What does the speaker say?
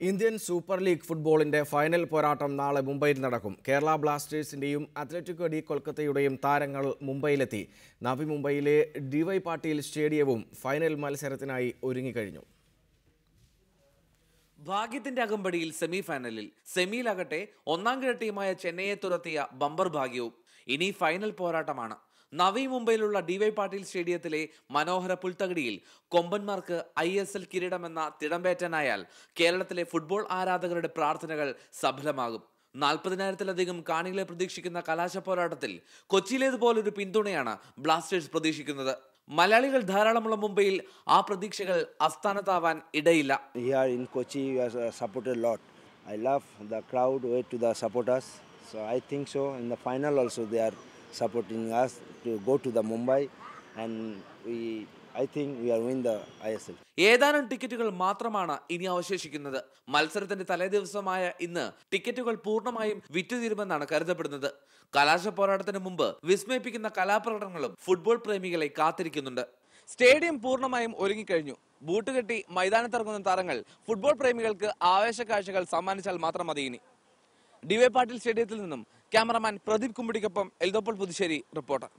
Indian super league ഫുട്ബോളിന്റെ final പോരാട്ടം നാളെ മുംബൈയിൽ നടക്കും. കേരള ബ്ലാസ്റ്റേഴ്സിന്റെയും അത്ലറ്റിക്കോ ഡി കൊൽക്കത്തയുടെയും താരങ്ങൾ മുംബൈയിലെത്തി. നവി മുംബൈയിലെ ഡിവൈ പാട്ടീൽ സ്റ്റേഡിയവും ഫൈനൽ മത്സരത്തിനായി ഒരുങ്ങിക്കഴിഞ്ഞു. ഭാഗ്യത്തിന്റെ അകമ്പടിയിൽ സെമി ഫൈനലിൽ സെമിയിലാകട്ടെ ഒന്നാം കിഴ ടീമായ ചെന്നൈയെ തുരത്തിയ ബമ്പർ ഭാഗ്യവും. ഇനി ഫൈനൽ പോരാട്ടമാണ്. നവി മുംബൈയിലുള്ള ഡിവൈ പാട്ടീൽ സ്റ്റേഡിയത്തിലെ മനോഹര പുൽത്തകടിയിൽ കൊമ്പന്മാർക്ക് ഐ എസ് എൽ കിരീടമെന്ന തിടമ്പേറ്റനായാൽ കേരളത്തിലെ ഫുട്ബോൾ ആരാധകരുടെ പ്രാർത്ഥനകൾ സഫലമാകും നാൽപ്പതിനായിരത്തിലധികം കാണികളെ പ്രതീക്ഷിക്കുന്ന കലാശ പോരാട്ടത്തിൽ കൊച്ചിയിലേതുപോലൊരു പിന്തുണയാണ് ബ്ലാസ്റ്റേഴ്സ് പ്രതീക്ഷിക്കുന്നത് മലയാളികൾ ധാരാളമുള്ള മുംബൈയിൽ ആ പ്രതീക്ഷകൾ അസ്ഥാനത്താവാൻ ഇടയില്ല in Kochi, we are uh, supported a lot. I love the crowd, the to the supporters. So I think so. In the supporting us to go to the Mumbai, and we. I think we are win the ISL. ഏതാനും ടിക്കറ്റുകൾ മാത്രമാണ് ഇനി അവശേഷിക്കുന്നത് മത്സരത്തിന്റെ തലേദിവസമായ ഇന്ന് ടിക്കറ്റുകൾ പൂർണമായും വിറ്റുതീരുമെന്നാണ് കരുതപ്പെടുന്നത് കലാശ പോരാട്ടത്തിന് മുമ്പ് വിസ്മയിപ്പിക്കുന്ന കലാപ്രകടനങ്ങളും ഫുട്ബോൾ പ്രേമികളെ കാത്തിരിക്കുന്നുണ്ട് സ്റ്റേഡിയം പൂർണമായും ഒരുങ്ങിക്കഴിഞ്ഞു ബൂട്ട് കെട്ടി മൈതാനത്തിറങ്ങുന്ന താരങ്ങൾ ഫുട്ബോൾ പ്രേമികൾക്ക് ആവേശ കാഴ്ചകൾ സമ്മാനിച്ചാൽ മാത്രം മതി ഇനി ഡിവൈ പാട്ടീൽ സ്റ്റേഡിയത്തിൽ നിന്നും ക്യാമറമാൻ പ്രദീപ് കുമ്പിടിക്കൊപ്പം എൽദോപ്പോൾ പുതുശ്ശേരി റിപ്പോർട്ടർ.